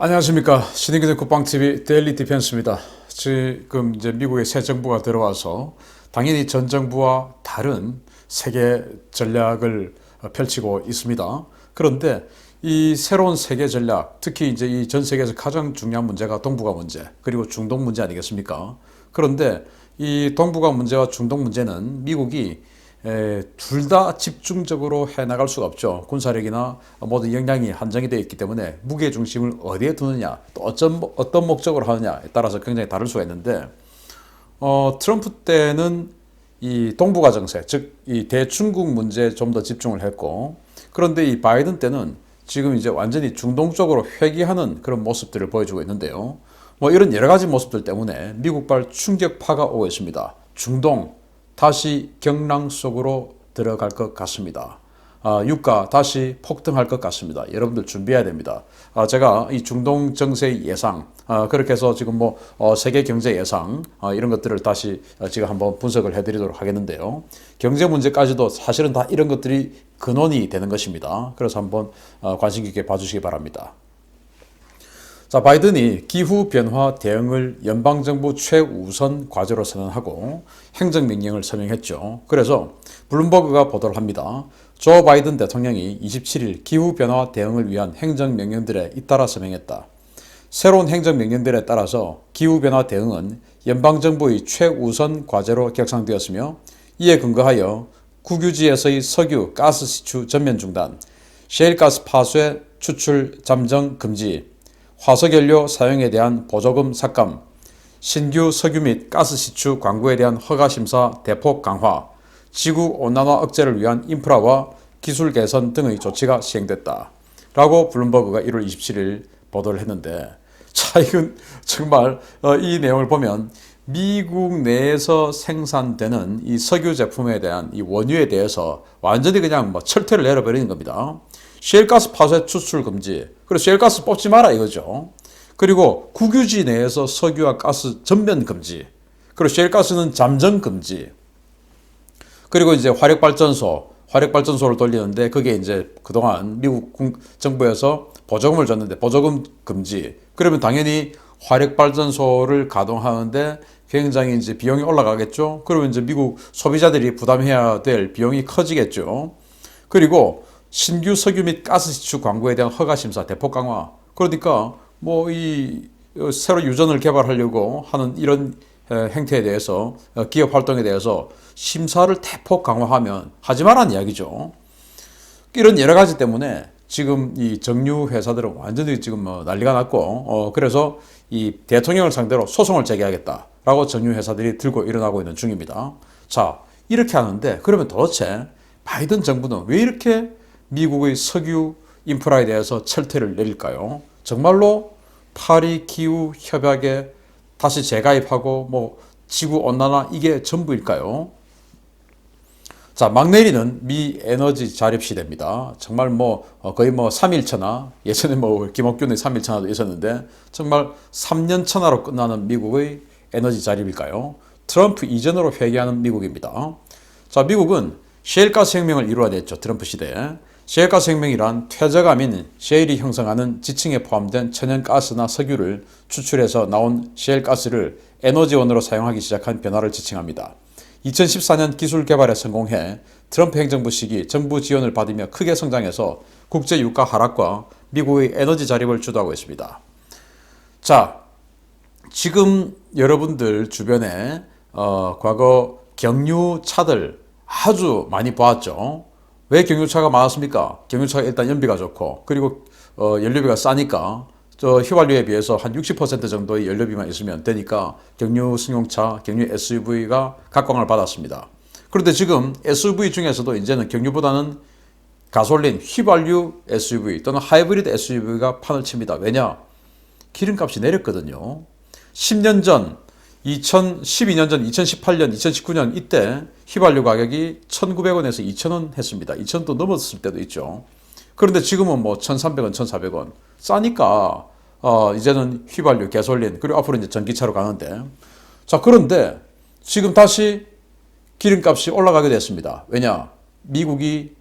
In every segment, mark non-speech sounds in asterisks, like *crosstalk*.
안녕하십니까 신인기대 국방TV 데일리 디펜스입니다. 지금 이제 미국의 새 정부가 들어와서 당연히 전 정부와 다른 세계 전략을 펼치고 있습니다. 그런데 이 새로운 세계 전략, 특히 이제 이 전 세계에서 가장 중요한 문제가 동북아 문제, 그리고 중동 문제 아니겠습니까? 그런데 이 동북아 문제와 중동 문제는 미국이 둘 다 집중적으로 해나갈 수가 없죠. 군사력이나 모든 역량이 한정이 되어 있기 때문에 무게 중심을 어디에 두느냐, 또 어떤, 어떤 목적으로 하느냐에 따라서 굉장히 다를 수가 있는데, 어, 트럼프 때는 이 동북아 정세, 즉, 이 대중국 문제에 좀 더 집중을 했고, 그런데 이 바이든 때는 지금 이제 완전히 중동 쪽으로 회귀하는 그런 모습들을 보여주고 있는데요. 뭐 이런 여러 가지 모습들 때문에 미국발 충격파가 오고 있습니다. 중동, 다시 경랑 속으로 들어갈 것 같습니다. 아, 유가 다시 폭등할 것 같습니다. 여러분들 준비해야 됩니다. 아, 제가 이 중동 정세 예상, 아, 그렇게 해서 지금 뭐 어, 세계 경제 예상 아, 이런 것들을 다시 어, 지금 한번 분석을 해드리도록 하겠는데요. 경제 문제까지도 사실은 다 이런 것들이 근원이 되는 것입니다. 그래서 한번 어, 관심 깊게 봐주시기 바랍니다. 자, 바이든이 기후 변화 대응을 연방 정부 최우선 과제로 선언하고 행정 명령을 서명했죠. 그래서 블룸버그가 보도를 합니다. 조 바이든 대통령이 27일 기후 변화 대응을 위한 행정 명령들에 잇따라 서명했다. 새로운 행정 명령들에 따라서 기후 변화 대응은 연방 정부의 최우선 과제로 격상되었으며 이에 근거하여 국유지에서의 석유, 가스 시추 전면 중단, 셰일가스 파쇄 추출 잠정 금지, 화석연료 사용에 대한 보조금 삭감, 신규 석유 및 가스 시추 광구에 대한 허가 심사 대폭 강화, 지구 온난화 억제를 위한 인프라와 기술 개선 등의 조치가 시행됐다. 라고 블룸버그가 1월 27일 보도를 했는데, 자, 이건 정말 어, 이 내용을 보면 미국 내에서 생산되는 이 석유 제품에 대한 이 원유에 대해서 완전히 그냥 뭐 철퇴를 내려버리는 겁니다. 셰일가스 파쇄 추출 금지. 그리고 셰일가스 뽑지 마라 이거죠. 그리고 국유지 내에서 석유와 가스 전면 금지. 그리고 셰일가스는 잠정 금지. 그리고 이제 화력발전소, 화력발전소를 돌리는데 그게 이제 그동안 미국 정부에서 보조금을 줬는데 보조금 금지. 그러면 당연히 화력발전소를 가동하는데 굉장히 이제 비용이 올라가겠죠. 그러면 이제 미국 소비자들이 부담해야 될 비용이 커지겠죠. 그리고 신규 석유 및 가스 시추 광고에 대한 허가 심사 대폭 강화. 그러니까 뭐 이 새로 유전을 개발하려고 하는 이런 행태에 대해서 어, 기업 활동에 대해서 심사를 대폭 강화하면 하지 말라는 이야기죠. 이런 여러 가지 때문에 지금 이 정유 회사들은 완전히 지금 뭐 난리가 났고 어 그래서 이 대통령을 상대로 소송을 제기하겠다라고 정유 회사들이 들고 일어나고 있는 중입니다. 자 이렇게 하는데 그러면 도대체 바이든 정부는 왜 이렇게 미국의 석유 인프라에 대해서 철퇴를 내릴까요? 정말로 파리 기후 협약에 다시 재가입하고 뭐 지구 온난화 이게 전부일까요? 자, 막 내리는 미 에너지 자립 시대입니다. 정말 뭐 어, 거의 뭐 3일천하, 예전에 뭐 김옥균의 3일천하도 있었는데 정말 3년천하로 끝나는 미국의 에너지 자립일까요? 트럼프 이전으로 회귀하는 미국입니다. 자, 미국은 셰일가스 혁명을 이루어야 됐죠. 트럼프 시대에. 셰일가스 혁명이란 퇴적암인 셰일이 형성하는 지층에 포함된 천연가스나 석유를 추출해서 나온 셰일가스를 에너지원으로 사용하기 시작한 변화를 지칭합니다. 2014년 기술 개발에 성공해 트럼프 행정부 시기 정부 지원을 받으며 크게 성장해서 국제 유가 하락과 미국의 에너지 자립을 주도하고 있습니다. 자, 지금 여러분들 주변에 어, 과거 경유차들 아주 많이 보았죠. 왜 경유차가 많았습니까? 경유차가 일단 연비가 좋고 그리고 어, 연료비가 싸니까 저 휘발유에 비해서 한 60% 정도의 연료비만 있으면 되니까 경유 승용차, 경유 SUV가 각광을 받았습니다. 그런데 지금 SUV 중에서도 이제는 경유보다는 가솔린, 휘발유 SUV 또는 하이브리드 SUV가 판을 칩니다. 왜냐? 기름값이 내렸거든요. 10년 전 2012년 전 2018년 2019년 이때 휘발유 가격이 1,900원에서 2,000원 했습니다. 2,000도 넘었을 때도 있죠. 그런데 지금은 뭐 1,300원, 1,400원 싸니까 어 이제는 휘발유, 개솔린 그리고 앞으로 이제 전기차로 가는데 자 그런데 지금 다시 기름값이 올라가게 됐습니다. 왜냐? 미국이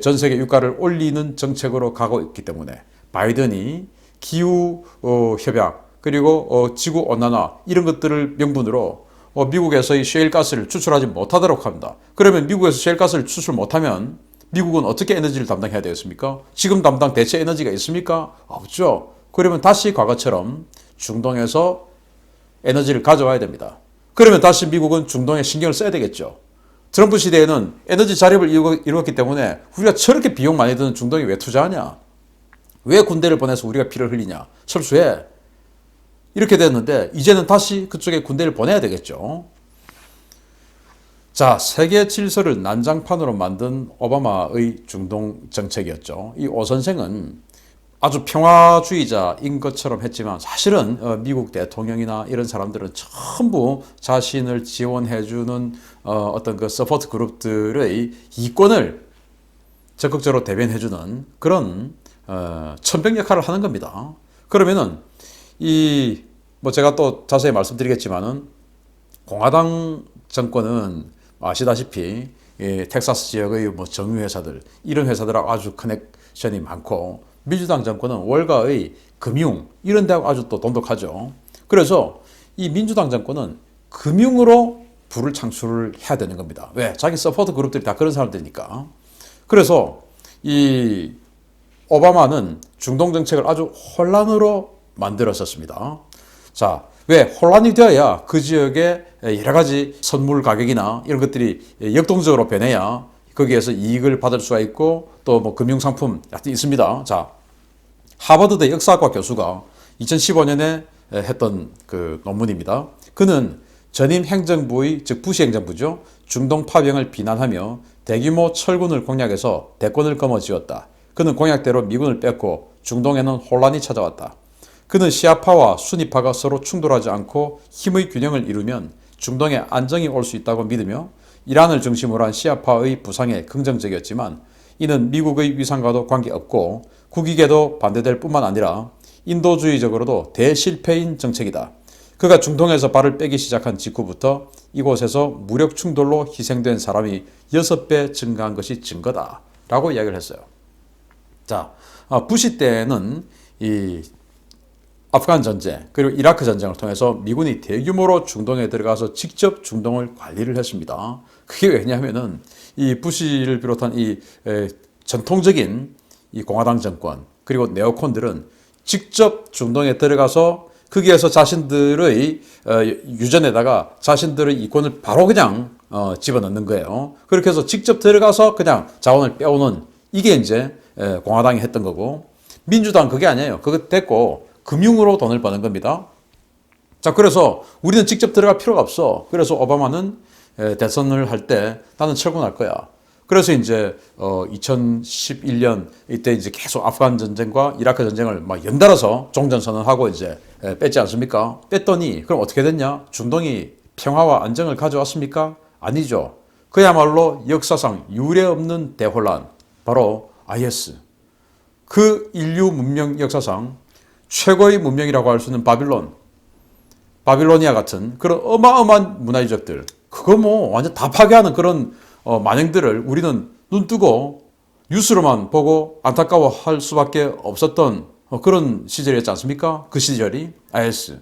전 세계 유가를 올리는 정책으로 가고 있기 때문에 바이든이 기후 어, 협약 그리고 어, 지구 온난화 이런 것들을 명분으로 어, 미국에서의 셰일 가스를 추출하지 못하도록 합니다. 그러면 미국에서 셰일 가스를 추출 못하면 미국은 어떻게 에너지를 담당해야 되겠습니까? 지금 담당 대체 에너지가 있습니까? 없죠. 그러면 다시 과거처럼 중동에서 에너지를 가져와야 됩니다. 그러면 다시 미국은 중동에 신경을 써야 되겠죠. 트럼프 시대에는 에너지 자립을 이루었기 때문에 우리가 저렇게 비용 많이 드는 중동에 왜 투자하냐? 왜 군대를 보내서 우리가 피를 흘리냐? 철수해. 이렇게 됐는데 이제는 다시 그쪽에 군대를 보내야 되겠죠. 자, 세계 질서를 난장판으로 만든 오바마의 중동 정책이었죠. 이 오 선생은 아주 평화주의자인 것처럼 했지만 사실은 어, 미국 대통령이나 이런 사람들은 전부 자신을 지원해주는 어, 어떤 그 서포트 그룹들의 이권을 적극적으로 대변해주는 그런 어, 천병 역할을 하는 겁니다. 그러면은 이 뭐 제가 또 자세히 말씀드리겠지만은 공화당 정권은 아시다시피 예, 텍사스 지역의 뭐 정유 회사들 이런 회사들하고 아주 커넥션이 많고 민주당 정권은 월가의 금융 이런 데하고 아주 또 돈독하죠. 그래서 이 민주당 정권은 금융으로 부를 창출을 해야 되는 겁니다. 왜? 자기 서포트 그룹들이 다 그런 사람들이니까. 그래서 이 오바마는 중동 정책을 아주 혼란으로 만들었었습니다. 자, 왜 혼란이 되어야 그 지역에 여러 가지 선물 가격이나 이런 것들이 역동적으로 변해야 거기에서 이익을 받을 수가 있고 또 뭐 금융 상품 있습니다. 자, 하버드대 역사학과 교수가 2015년에 했던 그 논문입니다. 그는 전임 행정부의 즉 부시 행정부죠. 중동 파병을 비난하며 대규모 철군을 공략해서 대권을 거머쥐었다. 그는 공약대로 미군을 뺐고 중동에는 혼란이 찾아왔다. 그는 시아파와 순위파가 서로 충돌하지 않고 힘의 균형을 이루면 중동에 안정이 올 수 있다고 믿으며 이란을 중심으로 한 시아파의 부상에 긍정적이었지만 이는 미국의 위상과도 관계없고 국익에도 반대될 뿐만 아니라 인도주의적으로도 대실패인 정책이다. 그가 중동에서 발을 빼기 시작한 직후부터 이곳에서 무력 충돌로 희생된 사람이 6배 증가한 것이 증거다. 라고 이야기를 했어요. 자, 아, 부시 때는 이 아프간 전쟁 그리고 이라크 전쟁을 통해서 미군이 대규모로 중동에 들어가서 직접 중동을 관리를 했습니다. 그게 왜냐하면은 이 부시를 비롯한 이 에, 전통적인 이 공화당 정권 그리고 네오콘들은 직접 중동에 들어가서 거기에서 자신들의 어, 유전에다가 자신들의 이권을 바로 그냥 어, 집어넣는 거예요. 그렇게 해서 직접 들어가서 그냥 자원을 빼오는 이게 이제 에, 공화당이 했던 거고 민주당 그게 아니에요. 그거 됐고 금융으로 돈을 버는 겁니다. 자, 그래서 우리는 직접 들어갈 필요가 없어. 그래서 오바마는 대선을 할 때 나는 철군할 거야. 그래서 이제 어 2011년 이때 이제 계속 아프간 전쟁과 이라크 전쟁을 막 연달아서 종전 선언하고 이제 뺐지 않습니까? 뺐더니 그럼 어떻게 됐냐? 중동이 평화와 안정을 가져왔습니까? 아니죠. 그야말로 역사상 유례 없는 대혼란 바로 IS. 그 인류 문명 역사상 최고의 문명이라고 할 수 있는 바빌론, 바빌로니아 같은 그런 어마어마한 문화 유적들, 그거 뭐 완전 다 파괴하는 그런 어, 만행들을 우리는 눈 뜨고 뉴스로만 보고 안타까워할 수밖에 없었던 어, 그런 시절이었지 않습니까? 그 시절이 IS.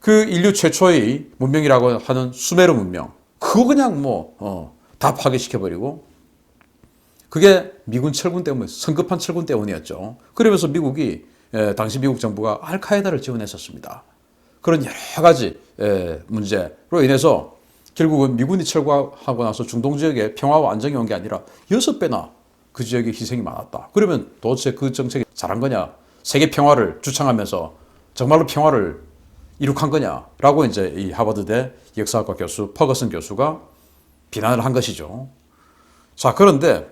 그 인류 최초의 문명이라고 하는 수메르 문명. 그거 그냥 뭐, 어, 다 파괴시켜버리고. 그게 미군 철군 때문에, 성급한 철군 때문이었죠. 그러면서 미국이 예, 당시 미국 정부가 알카에다를 지원했었습니다. 그런 여러 가지 예, 문제로 인해서 결국은 미군이 철거하고 나서 중동 지역에 평화와 안정이 온 게 아니라 여섯 배나 그 지역에 희생이 많았다. 그러면 도대체 그 정책이 잘한 거냐? 세계 평화를 주창하면서 정말로 평화를 이룩한 거냐라고 이제 이 하버드대 역사학과 교수 퍼거슨 교수가 비난을 한 것이죠. 자 그런데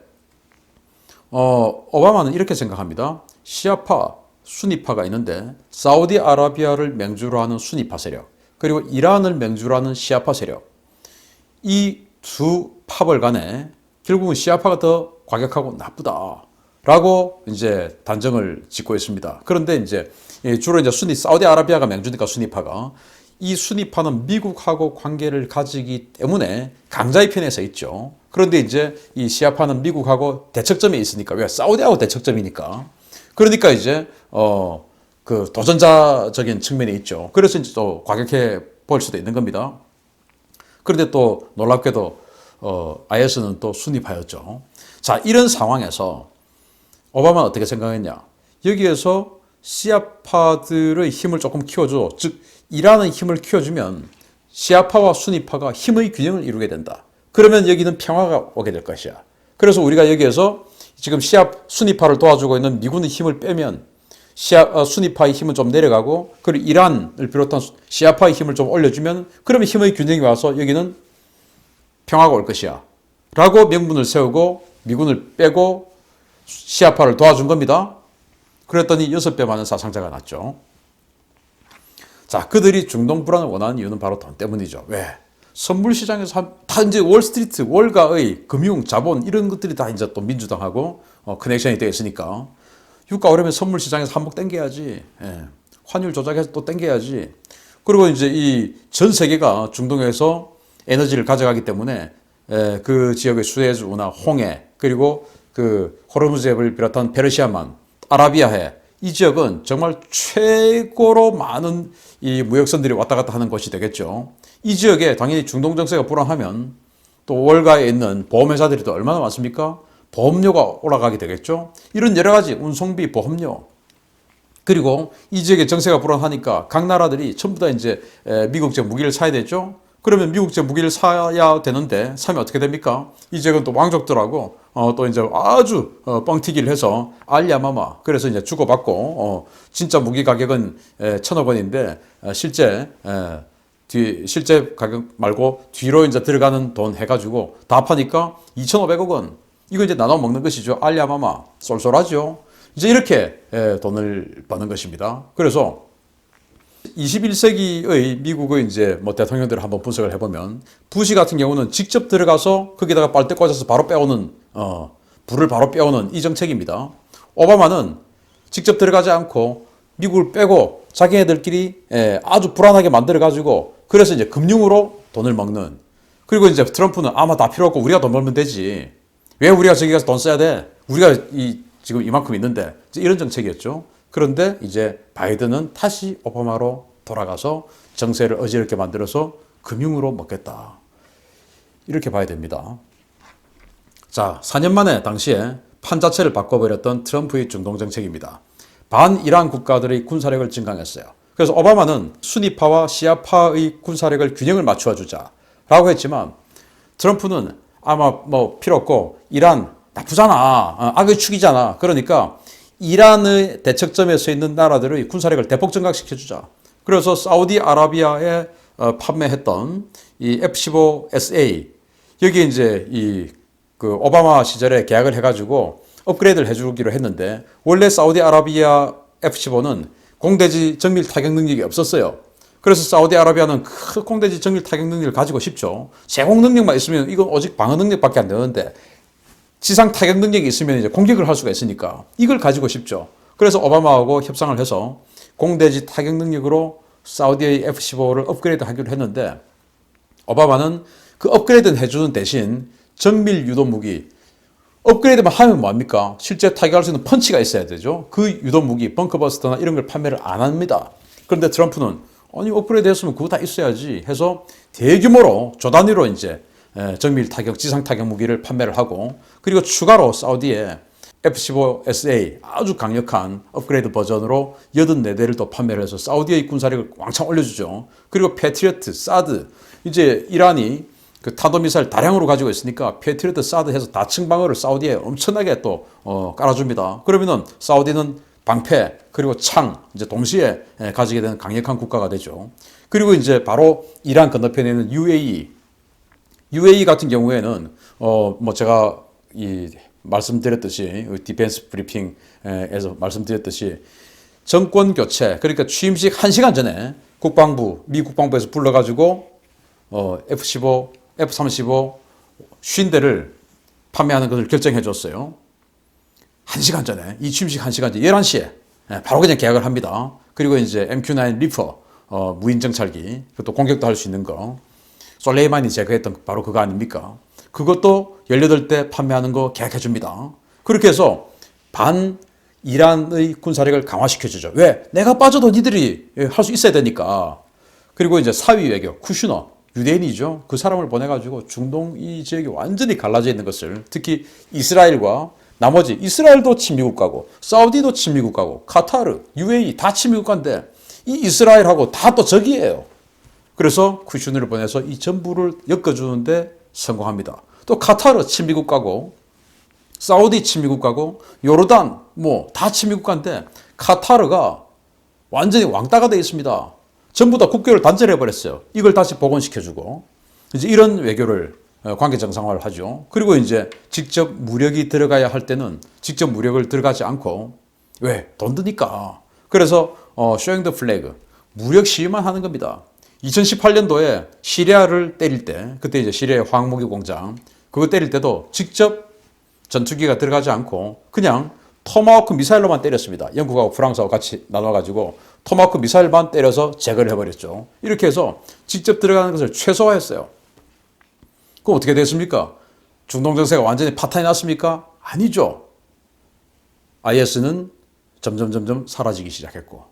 어, 오바마는 이렇게 생각합니다. 시아파 순위파가 있는데 사우디아라비아를 맹주로 하는 순위파 세력 그리고 이란을 맹주로 하는 시아파 세력 이 두 파벌 간에 결국은 시아파가 더 과격하고 나쁘다 라고 이제 단정을 짓고 있습니다. 그런데 이제 주로 이제 순위 사우디아라비아가 맹주니까 순위파가 이 순위파는 미국하고 관계를 가지기 때문에 강자의 편에 서 있죠. 그런데 이제 이 시아파는 미국하고 대척점에 있으니까 왜 사우디하고 대척점이니까 그러니까 이제 어 그 도전자적인 측면이 있죠. 그래서 이제 또 과격해 보일 수도 있는 겁니다. 그런데 또 놀랍게도 어, IS는 또 순위파였죠. 자, 이런 상황에서 오바마는 어떻게 생각했냐? 여기에서 시아파들의 힘을 조금 키워줘. 즉, 이라는 힘을 키워주면 시아파와 순위파가 힘의 균형을 이루게 된다. 그러면 여기는 평화가 오게 될 것이야. 그래서 우리가 여기에서 지금 시아 순위파를 도와주고 있는 미군의 힘을 빼면 시아 어, 순위파의 힘은 좀 내려가고 그리고 이란을 비롯한 시아파의 힘을 좀 올려주면 그러면 힘의 균형이 와서 여기는 평화가 올 것이야. 라고 명분을 세우고 미군을 빼고 시아파를 도와준 겁니다. 그랬더니 여섯 배 많은 사상자가 났죠. 자, 그들이 중동 불안을 원하는 이유는 바로 돈 때문이죠. 왜? 선물 시장에서 한- 다 이제 월스트리트, 월가의 금융, 자본 이런 것들이 다 이제 또 민주당하고 어, 커넥션이 되어 있으니까 유가 오르면 선물 시장에서 한몫 땡겨야지. 예. 환율 조작해서 또 땡겨야지. 그리고 이제 이 전 세계가 중동에서 에너지를 가져가기 때문에 에, 그 지역의 운하, 홍해 그리고 그 호르무즈해를 비롯한 페르시아만, 아라비아해 이 지역은 정말 최고로 많은 이 무역선들이 왔다 갔다 하는 곳이 되겠죠. 이 지역에 당연히 중동 정세가 불안하면 또 월가에 있는 보험회사들이 또 얼마나 많습니까? 보험료가 올라가게 되겠죠. 이런 여러 가지 운송비, 보험료, 그리고 이 지역의 정세가 불안하니까 각 나라들이 전부 다 이제 에, 미국제 무기를 사야 되죠. 그러면 미국제 무기를 사야 되는데 사면 어떻게 됩니까? 이 지역은 또 왕족들하고 어, 또 이제 아주 어, 뻥튀기를 해서 알야마마 그래서 이제 주고받고 어, 진짜 무기 가격은 에, 천억 원인데 에, 실제 에, 뒤 실제 가격 말고 뒤로 이제 들어가는 돈 해가지고 다 파니까 2,500억 원 이거 이제 나눠 먹는 것이죠. 알야마마 쏠쏠하죠. 이제 이렇게 에, 돈을 버는 것입니다. 그래서 21세기의 미국의 이제 뭐 대통령들을 한번 분석을 해보면 부시 같은 경우는 직접 들어가서 거기다가 빨대 꽂아서 바로 빼오는 어, 불을 바로 빼오는 이 정책입니다. 오바마는 직접 들어가지 않고 미국을 빼고 자기네들끼리 에, 아주 불안하게 만들어 가지고 그래서 이제 금융으로 돈을 먹는 그리고 이제 트럼프는 아마 다 필요 없고 우리가 돈 벌면 되지 왜 우리가 저기 가서 돈 써야 돼 우리가 이 지금 이만큼 있는데 이런 정책이었죠. 그런데 이제 바이든은 다시 오바마로 돌아가서 정세를 어지럽게 만들어서 금융으로 먹겠다. 이렇게 봐야 됩니다. 자, 4년 만에 당시에 판 자체를 바꿔버렸던 트럼프의 중동 정책입니다. 반이란 국가들의 군사력을 증강했어요. 그래서 오바마는 순위파와 시아파의 군사력을 균형을 맞추어 주자라고 했지만 트럼프는 아마 뭐 필요 없고 이란 나쁘잖아. 어, 악의 축이잖아. 그러니까 이란의 대척점에 서 있는 나라들의 군사력을 대폭 증강시켜 주자. 그래서 사우디아라비아에 어, 판매했던 이 F-15SA 여기 이제 이 그 오바마 시절에 계약을 해가지고 업그레이드를 해주기로 했는데 원래 사우디아라비아 F-15는 공대지 정밀 타격 능력이 없었어요. 그래서 사우디아라비아는 그 공대지 정밀 타격 능력을 가지고 싶죠. 제공 능력만 있으면 이건 오직 방어 능력밖에 안 되는데 지상 타격 능력이 있으면 이제 공격을 할 수가 있으니까 이걸 가지고 싶죠. 그래서 오바마하고 협상을 해서 공대지 타격 능력으로 사우디의 F-15를 업그레이드 하기로 했는데 오바마는 그 업그레이드는 해주는 대신 정밀 유도 무기 업그레이드만 하면 뭐합니까? 실제 타격할 수 있는 펀치가 있어야 되죠. 그 유도 무기, 벙커버스터나 이런 걸 판매를 안 합니다. 그런데 트럼프는 아니 업그레이드 했으면 그거 다 있어야지 해서 대규모로 조 단위로 이제 에, 정밀 타격, 지상 타격 무기를 판매를 하고 그리고 추가로 사우디에 F-15SA 아주 강력한 업그레이드 버전으로 84대를 또 판매를 해서 사우디의 군사력을 왕창 올려주죠. 그리고 패트리어트, 사드 이제 이란이 그 탄도미사일 다량으로 가지고 있으니까 패트리어트 사드 해서 다층 방어를 사우디에 엄청나게 또 어, 깔아줍니다. 그러면은 사우디는 방패 그리고 창 이제 동시에 에, 가지게 되는 강력한 국가가 되죠. 그리고 이제 바로 이란 건너편에 있는 UAE UAE 같은 경우에는 어 뭐 제가 이 말씀드렸듯이 디펜스 브리핑에서 말씀드렸듯이 정권 교체 그러니까 취임식 1시간 전에 국방부 미 국방부에서 불러 가지고 어 F15, F35 50대를 판매하는 것을 결정해 줬어요. 1시간 전에 이 취임식 1시간 전에 11시에 예, 바로 그냥 계약을 합니다. 그리고 이제 MQ9 리퍼 어, 무인 정찰기 그것도 공격도 할 수 있는 거 솔레이만이 제거했던 바로 그거 아닙니까? 그것도 18대 판매하는 거 계약해 줍니다. 그렇게 해서 반 이란의 군사력을 강화시켜 주죠. 왜? 내가 빠져도 니들이 할 수 있어야 되니까. 그리고 이제 사위 외교, 쿠슈너, 유대인이죠. 그 사람을 보내가지고 중동 이 지역이 완전히 갈라져 있는 것을 특히 이스라엘과 나머지 이스라엘도 친미국가고 사우디도 친미국가고 카타르, UAE 다 친미국가인데 이 이스라엘하고 다 또 적이에요. 그래서 쿠슈너를 보내서 이 전부를 엮어주는데 성공합니다. 또 카타르 친미국가고 사우디 친미국가고 요르단 뭐 다 친미국가인데 카타르가 완전히 왕따가 되어 있습니다. 전부 다 국교를 단절해 버렸어요. 이걸 다시 복원시켜주고 이제 이런 외교를 어, 관계 정상화를 하죠. 그리고 이제 직접 무력이 들어가야 할 때는 직접 무력을 들어가지 않고 왜? 돈 드니까. 그래서 어, 쇼잉 더 플래그 무력 시위만 하는 겁니다. 2018년도에 시리아를 때릴 때 그때 이제 시리아의 화학무기 공장 그거 때릴 때도 직접 전투기가 들어가지 않고 그냥 토마호크 미사일로만 때렸습니다. 영국하고 프랑스하고 같이 나눠가지고 토마호크 미사일만 때려서 제거를 해버렸죠. 이렇게 해서 직접 들어가는 것을 최소화했어요. 그럼 어떻게 됐습니까? 중동 정세가 완전히 파탄이 났습니까? 아니죠. IS는 점점 점점 사라지기 시작했고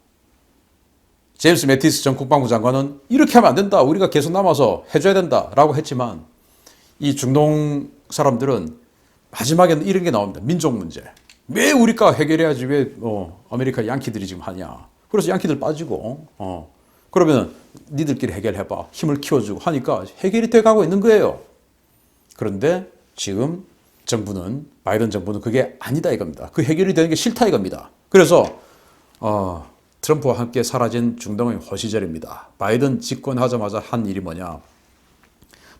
제임스 매티스 전 국방부 장관은 이렇게 하면 안 된다. 우리가 계속 남아서 해줘야 된다라고 했지만 이 중동 사람들은 마지막에는 이런 게 나옵니다. 민족 문제. 왜 우리가 해결해야지 왜 어, 아메리카 양키들이 지금 하냐. 그래서 양키들 빠지고 어, 그러면 니들끼리 해결해봐. 힘을 키워주고 하니까 해결이 돼가고 있는 거예요. 그런데 지금 정부는 바이든 정부는 그게 아니다 이겁니다. 그 해결이 되는 게 싫다 이겁니다. 그래서 어, 트럼프와 함께 사라진 중동의 호시절입니다. 바이든 집권하자마자 한 일이 뭐냐?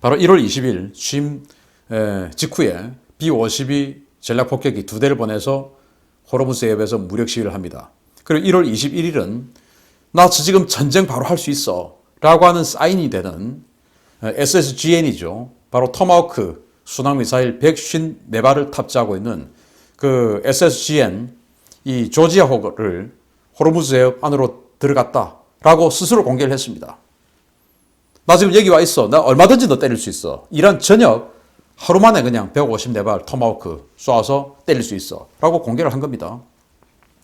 바로 1월 20일 취임 에, 직후에 B-52 전략 폭격기 두 대를 보내서 호르무스 해협에서 무력 시위를 합니다. 그리고 1월 21일은 나 지금 전쟁 바로 할 수 있어 라고 하는 사인이 되는 SSGN이죠. 바로 토마호크 순항미사일 154발을 탑재하고 있는 그 SSGN 이 조지아 호를 호르무즈 해협 안으로 들어갔다라고 스스로 공개를 했습니다. 나 지금 여기 와 있어. 나 얼마든지 너 때릴 수 있어. 이란 전역 하루 만에 그냥 154발 토마호크 쏴서 때릴 수 있어. 라고 공개를 한 겁니다.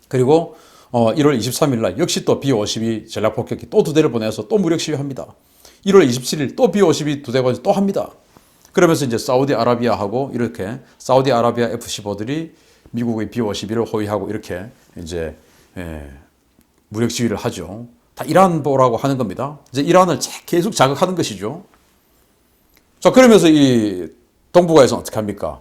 그리고 어, 1월 23일 날 역시 또 B-52 전략 폭격기 또 두 대를 보내서 또 무력 시위합니다. 1월 27일 또 B-52 두대 보내서 또 합니다. 그러면서 이제 사우디아라비아하고 이렇게 사우디아라비아 F-15들이 미국의 B-52를 호위하고 이렇게 이제 예, 무력 시위를 하죠. 다 이란 보라고 하는 겁니다. 이제 이란을 계속 자극하는 것이죠. 자, 그러면서 이 동북아에서 어떻게 합니까?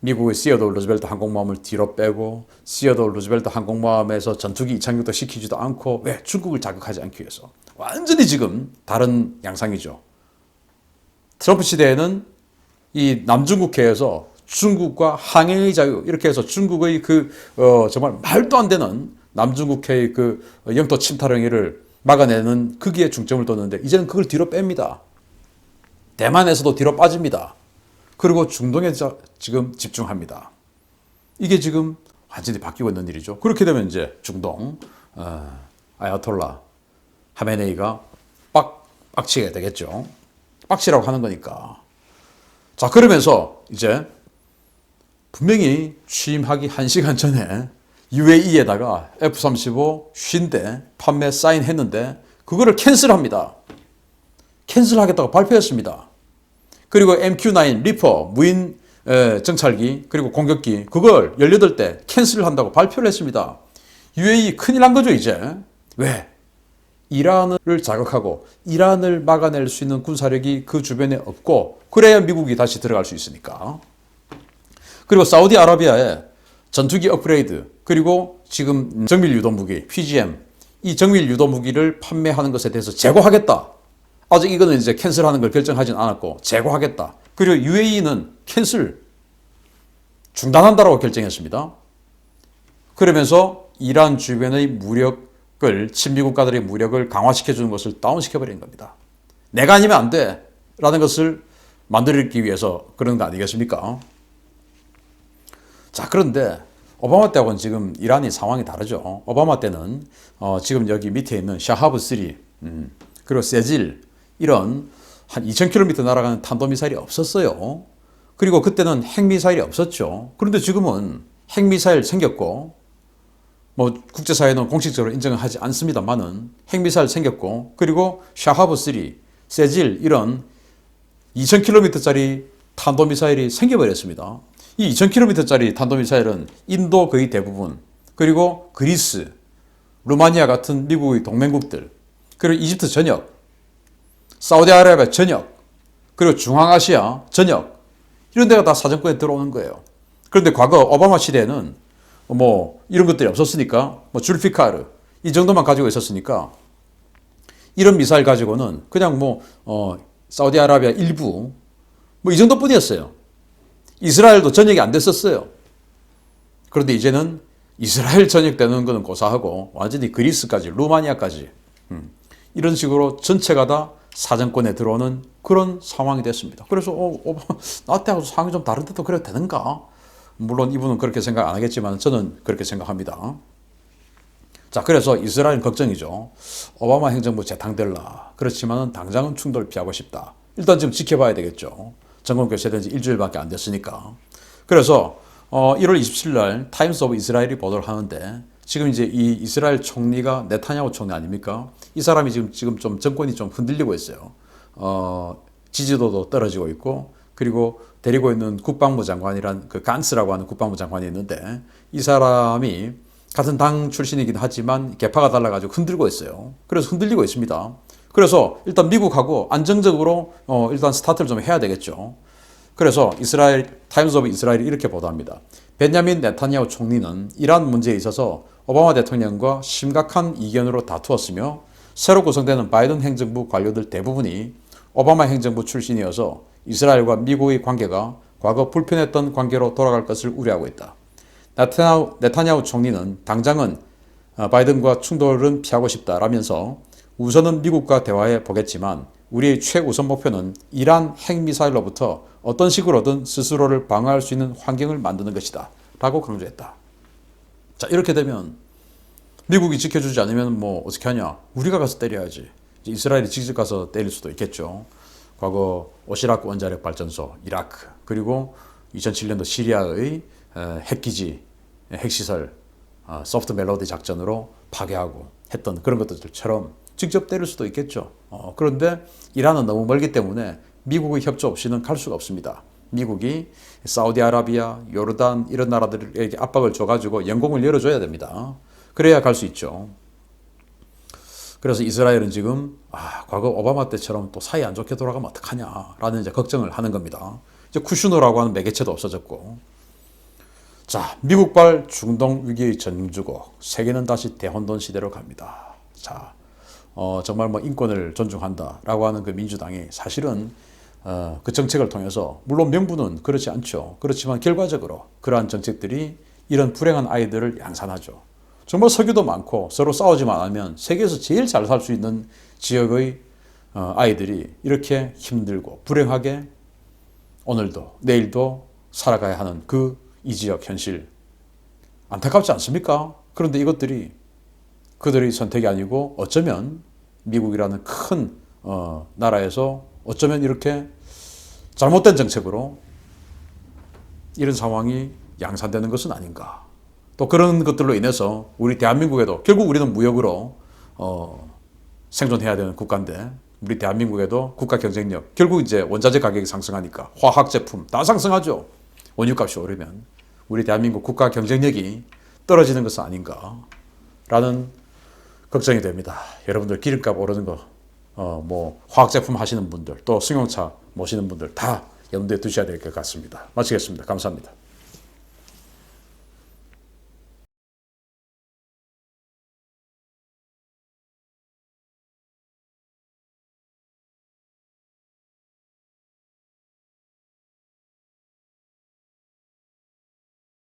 미국의 시어도 루즈벨트 항공모함을 뒤로 빼고 시어도 루즈벨트 항공모함에서 전투기 이착륙도 시키지도 않고 왜 중국을 자극하지 않기 위해서 완전히 지금 다른 양상이죠. 트럼프 시대에는 이 남중국해에서 중국과 항해의 자유 이렇게 해서 중국의 그 어, 정말 말도 안 되는 남중국해의 그 영토 침탈 행위를 막아내는 크기에 중점을 뒀는데 이제는 그걸 뒤로 뺍니다. 대만에서도 뒤로 빠집니다. 그리고 중동에 지금 집중합니다. 이게 지금 완전히 바뀌고 있는 일이죠. 그렇게 되면 이제 중동 어, 아야톨라 하메네이가 빡 빡치게 되겠죠. 빡치라고 하는 거니까. 자 그러면서 이제 분명히 취임하기 1시간 전에 UAE에다가 F-35 50대 판매 사인했는데 그거를 캔슬합니다. 캔슬하겠다고 발표했습니다. 그리고 MQ-9 리퍼 무인 정찰기 그리고 공격기 그걸 18대 캔슬을 한다고 발표를 했습니다. UAE 큰일 난 거죠 이제. 왜? 이란을 자극하고 이란을 막아낼 수 있는 군사력이 그 주변에 없고 그래야 미국이 다시 들어갈 수 있으니까. 그리고 사우디아라비아에 전투기 업그레이드 그리고 지금 정밀 유도 무기 PGM 이 정밀 유도 무기를 판매하는 것에 대해서 제고하겠다. 아직 이거는 이제 캔슬하는 걸 결정하진 않았고 제고하겠다. 그리고 UAE는 캔슬 중단한다라고 결정했습니다. 그러면서 이란 주변의 무력을 친미 국가들의 무력을 강화시켜 주는 것을 다운시켜 버리는 겁니다. 내가 아니면 안 돼라는 것을 만들기 위해서 그런 거 아니겠습니까? 자, 그런데 오바마 때하고는 지금 이란이 상황이 다르죠. 오바마 때는 어, 지금 여기 밑에 있는 샤하브 3 음, 그리고 세질 이런 한 2,000km 날아가는 탄도미사일이 없었어요. 그리고 그때는 핵미사일이 없었죠. 그런데 지금은 핵미사일 생겼고 뭐 국제사회는 공식적으로 인정하지 않습니다만은 핵미사일 생겼고 그리고 샤하브 3, 세질 이런 2,000km짜리 탄도미사일이 생겨버렸습니다. 이 2,000km짜리 탄도미사일은 인도 거의 대부분 그리고 그리스, 루마니아 같은 미국의 동맹국들 그리고 이집트 전역, 사우디아라비아 전역 그리고 중앙아시아 전역 이런 데가 다 사정권에 들어오는 거예요. 그런데 과거 오바마 시대에는 뭐 이런 것들이 없었으니까 뭐 줄피카르 이 정도만 가지고 있었으니까 이런 미사일 가지고는 그냥 뭐 어, 사우디아라비아 일부 뭐 이 정도뿐이었어요. 이스라엘도 전역이 안 됐었어요. 그런데 이제는 이스라엘 전역되는 것은 고사하고 완전히 그리스까지 루마니아까지 음, 이런 식으로 전체가 다 사정권에 들어오는 그런 상황이 됐습니다. 그래서 어, 어, *laughs* 나한테하고 상황이 좀 다른데도 그래도 되는가? 물론 이분은 그렇게 생각 안 하겠지만 저는 그렇게 생각합니다. 자, 그래서 이스라엘 걱정이죠. 오바마 행정부 재탕될라. 그렇지만 당장은 충돌 피하고 싶다. 일단 지금 지켜봐야 되겠죠. 정권 교체된 지 일주일밖에 안 됐으니까. 그래서 어, 1월 27일 날 타임스 오브 이스라엘이 보도를 하는데 지금 이제 이 이스라엘 총리가 네타냐후 총리 아닙니까? 이 사람이 지금 지금 좀 정권이 좀 흔들리고 있어요. 어, 지지도도 떨어지고 있고 그리고 데리고 있는 국방부 장관이란 그 간스라고 하는 국방부 장관이 있는데 이 사람이 같은 당 출신이긴 하지만 개파가 달라가지고 흔들고 있어요. 그래서 흔들리고 있습니다. 그래서 일단 미국하고 안정적으로 어 일단 스타트를 좀 해야 되겠죠. 그래서 이스라엘 타임스 오브 이스라엘이 이렇게 보도합니다. 베냐민 네타냐후 총리는 이란 문제에 있어서 오바마 대통령과 심각한 이견으로 다투었으며 새로 구성되는 바이든 행정부 관료들 대부분이 오바마 행정부 출신이어서 이스라엘과 미국의 관계가 과거 불편했던 관계로 돌아갈 것을 우려하고 있다. 네타냐후, 네타냐후 총리는 당장은 어, 바이든과 충돌은 피하고 싶다라면서 우선은 미국과 대화해 보겠지만 우리의 최우선 목표는 이란 핵미사일로부터 어떤 식으로든 스스로를 방어할 수 있는 환경을 만드는 것이다. 라고 강조했다. 자, 이렇게 되면 미국이 지켜주지 않으면 뭐 어떻게 하냐? 우리가 가서 때려야지. 이스라엘이 직접 가서 때릴 수도 있겠죠. 과거 오시라크 원자력 발전소, 이라크, 그리고 2007년도 시리아의 핵기지, 핵시설, 어, 소프트 멜로디 작전으로 파괴하고 했던 그런 것들처럼 직접 때릴 수도 있겠죠. 어, 그런데 이란은 너무 멀기 때문에 미국의 협조 없이는 갈 수가 없습니다. 미국이 사우디아라비아, 요르단 이런 나라들에게 압박을 줘가지고 영공을 열어줘야 됩니다. 그래야 갈 수 있죠. 그래서 이스라엘은 지금 아, 과거 오바마 때처럼 또 사이 안 좋게 돌아가면 어떡하냐라는 이제 걱정을 하는 겁니다. 이제 쿠슈노라고 하는 매개체도 없어졌고. 자, 미국발 중동 위기의 전주고 세계는 다시 대혼돈 시대로 갑니다. 자, 어, 정말 뭐 인권을 존중한다라고 하는 그 민주당이 사실은 어, 그 정책을 통해서 물론 명분은 그렇지 않죠. 그렇지만 결과적으로 그러한 정책들이 이런 불행한 아이들을 양산하죠. 정말 석유도 많고 서로 싸우지만 않으면 세계에서 제일 잘 살 수 있는 지역의 어, 아이들이 이렇게 힘들고 불행하게 오늘도 내일도 살아가야 하는 그 이 지역 현실 안타깝지 않습니까? 그런데 이것들이 그들의 선택이 아니고 어쩌면 미국이라는 큰 어, 나라에서 어쩌면 이렇게 잘못된 정책으로 이런 상황이 양산되는 것은 아닌가. 또 그런 것들로 인해서 우리 대한민국에도 결국 우리는 무역으로 어, 생존해야 되는 국가인데 우리 대한민국에도 국가 경쟁력 결국 이제 원자재 가격이 상승하니까 화학 제품 다 상승하죠. 원유값이 오르면 우리 대한민국 국가 경쟁력이 떨어지는 것은 아닌가라는 걱정이 됩니다. 여러분들 기름값 오르는 거, 어, 뭐 화학 제품 하시는 분들, 또 승용차 모시는 분들 다 염두에 두셔야 될 것 같습니다. 마치겠습니다. 감사합니다.